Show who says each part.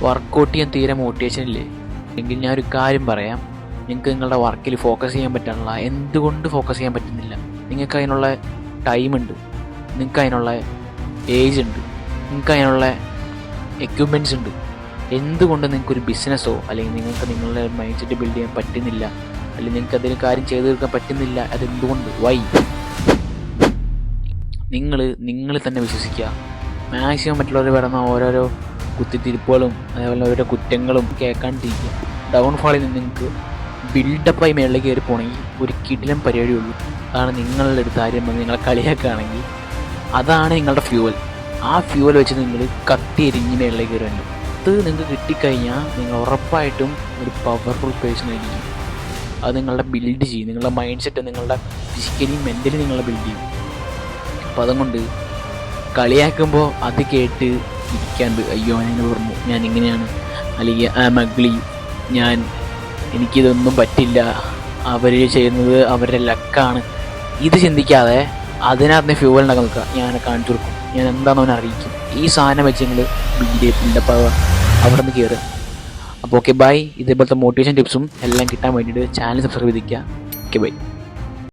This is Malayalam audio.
Speaker 1: വർക്കൗട്ട് ചെയ്യാൻ തീരെ മോട്ടിവേഷൻ ഇല്ലേ? എങ്കിൽ ഞാൻ ഒരു കാര്യം പറയാം. നിങ്ങൾക്ക് നിങ്ങളുടെ വർക്കിൽ ഫോക്കസ് ചെയ്യാൻ പറ്റാനുള്ള എന്തുകൊണ്ട് ഫോക്കസ് ചെയ്യാൻ പറ്റുന്നില്ല? നിങ്ങൾക്ക് അതിനുള്ള ടൈമുണ്ട് നിങ്ങൾക്ക് അതിനുള്ള ഏജ് ഉണ്ട്. നിങ്ങൾക്ക് അതിനുള്ള എക്യുപ്മെന്റ്സ് ഉണ്ട്. എന്തുകൊണ്ട് നിങ്ങൾക്കൊരു ബിസിനസ്സോ അല്ലെങ്കിൽ നിങ്ങൾക്ക് നിങ്ങളുടെ മൈൻഡ് സെറ്റ് ബിൽഡ് ചെയ്യാൻ പറ്റുന്നില്ല? അല്ലെങ്കിൽ നിങ്ങൾക്ക് അതിന് കാര്യം ചെയ്തു തീർക്കാൻ പറ്റുന്നില്ല? അതെന്തുകൊണ്ട്? വൈ നിങ്ങൾ നിങ്ങൾ തന്നെ വിശ്വസിക്കുക. മാക്സിമം മറ്റുള്ളവർ വരുന്ന ഓരോരോ കുത്തിത്തിരിപ്പുകളും അതേപോലെ അവരുടെ കുറ്റങ്ങളും കേൾക്കാണ്ടിരിക്കുക ഡൗൺഫാളിൽ നിന്ന് നിങ്ങൾക്ക് ബിൽഡപ്പായി മേളിൽ കയറി പോകണമെങ്കിൽ ഒരു കിടിലം പരിപാടിയുള്ളൂ. അതാണ് നിങ്ങളുടെ ആര്യം വന്ന് നിങ്ങളെ കളിയാക്കുകയാണെങ്കിൽ. അതാണ് നിങ്ങളുടെ ഫ്യൂവൽ ആ ഫ്യൂവൽ വെച്ച് നിങ്ങൾ കത്തി എരിഞ്ഞ് മേളിലേക്ക് കയറുന്നുണ്ട് അത് നിങ്ങൾക്ക് കിട്ടിക്കഴിഞ്ഞാൽ നിങ്ങൾ ഉറപ്പായിട്ടും ഒരു പവർഫുൾ പേഴ്സൺ ആയിരിക്കും. അത് നിങ്ങളുടെ ബിൽഡ് ചെയ്യും. നിങ്ങളുടെ മൈൻഡ് സെറ്റ് നിങ്ങളുടെ ഫിസിക്കലി മെന്റലി നിങ്ങളെ ബിൽഡ് ചെയ്യും. അപ്പോൾ അതുകൊണ്ട് കളിയാക്കുമ്പോൾ അത് കേട്ട് ഇരിക്കാണ്ട് അയ്യോ ഞാൻ പറഞ്ഞു ഞാൻ ഇങ്ങനെയാണ് അല്ലെങ്കിൽ ആ മഗ്ലി ഞാൻ എനിക്കിതൊന്നും പറ്റില്ല. അവർ ചെയ്യുന്നത് അവരുടെ ലക്കാണ്. ഇത് ചിന്തിക്കാതെ അതിനകത്ത് ഫ്യൂവൽ ഉണ്ടാക്കാൻ നിൽക്കുക. ഞാൻ കാണിച്ചു കൊടുക്കും. ഞാൻ എന്താണെന്ന് അവനെ അറിയിക്കും. ഈ സാധനം വെച്ച് നിങ്ങൾ ബി ബിൽഡ് ബിൽഡപ്പ് അവിടെ നിന്ന് കയറുക അപ്പോൾ ഓക്കെ ബൈ ഇതേപോലത്തെ മോട്ടിവേഷൻ ടിപ്സും എല്ലാം കിട്ടാൻ വേണ്ടിയിട്ട് ചാനൽ സബ്സ്ക്രൈബ് ചെയ്തിരിക്കുക. Okay bye